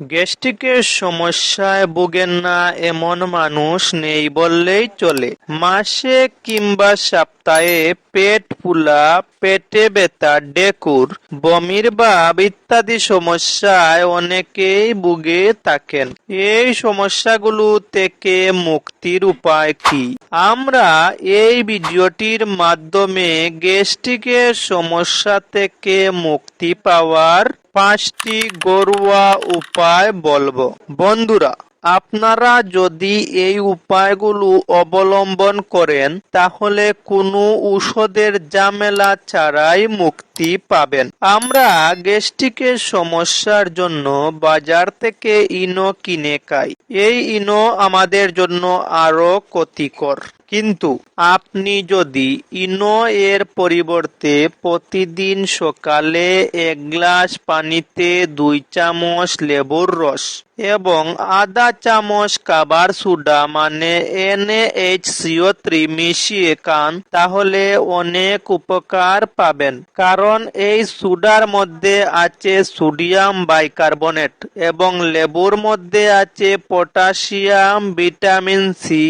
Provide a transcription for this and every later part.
গ্যাস্ট্রিকের সমস্যায় ভোগেন না এমন মানুষ নেই বললেই চলে। মাসে কিংবা সপ্তাহে পেট ফুলা, পেটে ব্যথা, ডেকুর, বমির ভাব ইত্যাদি সমস্যায় অনেকেই ভুগে থাকেন। এই সমস্যাগুলো থেকে মুক্তির উপায় কি? আমরা এই ভিডিওটির মাধ্যমে গ্যাস্ট্রিকের সমস্যা থেকে মুক্তি পাওয়ার পাঁচটি ঘরোয়া উপায় বলব। বন্ধুরা আপনারা যদি এই উপায়গুলো অবলম্বন করেন, তাহলে কোনো ঔষধের ঝামেলা ছাড়াই মুক্তি পাবেন। আমরা গ্যাস্ট্রিকের সমস্যার জন্য বাজার থেকে ইনো কিনে খাই। এই ইনো আমাদের জন্য আরও ক্ষতিকর। কিন্তু আপনি যদি ইনো এর পরিবর্তে প্রতিদিন সকালে এক গ্লাস পানিতে দুই চামচ লেবুর রস এবং আধা চামচ কাবার সুডা মানে এনএইচসিও থ্রি মিশিয়ে খান, তাহলে অনেক উপকার পাবেন। কারণ এই সুডার মধ্যে আছে সোডিয়াম বাইকার্বনেট এবং লেবুর মধ্যে আছে পটাশিয়াম, ভিটামিন সি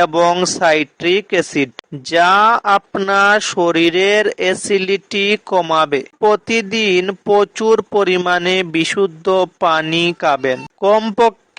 এবং সাইট্রিক অ্যাসিড যা আপনার শরীরের অ্যাসিডিটি কমাবে। প্রতিদিন প্রচুর পরিমাণে বিশুদ্ধ পানি খাবেন। কমপক্ষে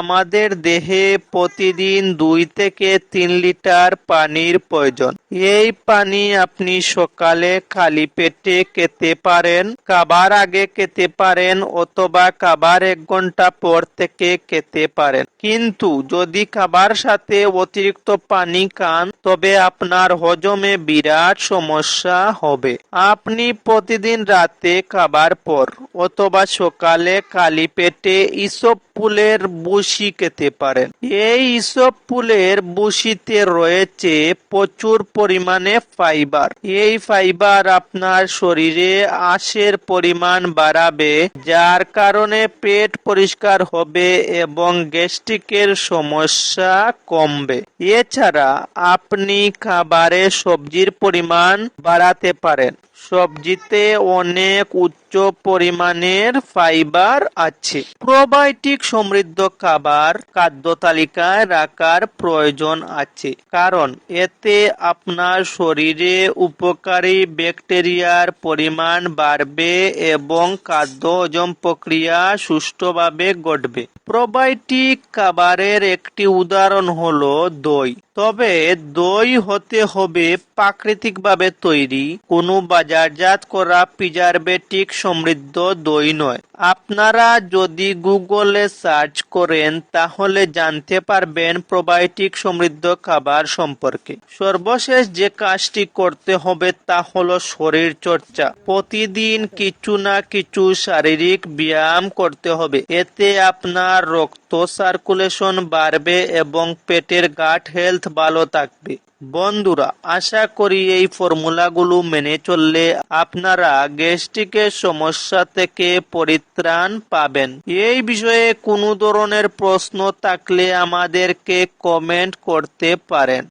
আমাদের দেহে প্রতিদিন দুই থেকে তিন লিটার পানির প্রয়োজন। এই পানি আপনি সকালে খালি পেটে খেতে পারেন, খাবার আগে খেতে পারেন অথবা খাবার এক ঘণ্টা পর থেকে খেতে পারেন। কিন্তু যদি খাবার সাথে অতিরিক্ত পানি খান, তবে আপনার হজমে বিরাট সমস্যা হবে। আপনি প্রতিদিন রাতে খাবার পর অথবা সকালে খালি পেটে ইসব ফুলের বুশি খেতে পারেন। এই ইসব ফুলের বুশিতে রয়েছে প্রচুর পরিমাণে ফাইবার। এই ফাইবার আপনার শরীরে আঁশের পরিমাণ বাড়াবে, যার কারণে পেট পরিষ্কার হবে এবং গ্যাস্ট্রিকের সমস্যা কমবে। এছাড়া আপনি খাবারে সবজির পরিমাণ বাড়াতে পারেন। সবজিতে অনেক উচ্চ পরিমাণের ফাইবার আছে। প্রোবায়োটিক সমৃদ্ধ খাবার খাদ্য তালিকায় রাখার প্রয়োজন আছে, কারণ এতে আপনার শরীরে উপকারী ব্যাকটেরিয়ার পরিমাণ বাড়বে এবং খাদ্য হজম প্রক্রিয়া সুষ্ঠুভাবে ঘটবে। প্রোবায়োটিক খাবারের একটি উদাহরণ হলো দই। তবে দই হতে হবে প্রাকৃতিকভাবে তৈরি, কোনো বাজারজাত করা প্রিজারভেটিক সমৃদ্ধ দই নয়। আপনারা যদি গুগলে সার্চ করেন, তাহলে জানতে পারবেন প্রোবায়োটিক সমৃদ্ধ খাবার সম্পর্কে। সর্বশেষ যে কাজটি করতে হবে, তা হলো শরীর চর্চা। প্রতিদিন কিছু না কিছু শারীরিক ব্যায়াম করতে হবে। এতে আপনার রক্ত সার্কুলেশন বাড়বে এবং পেটের গাট হেলথ ভালো থাকবে। বন্ধুরা, আশা করি এই ফর্মুলাগুলো মেনে চললে আপনারা গ্যাস্ট্রিকের সমস্যা থেকে পরিত্রাণ পাবেন। এই বিষয়ে কোনো ধরনের প্রশ্ন থাকলে আমাদেরকে কমেন্ট করতে পারেন।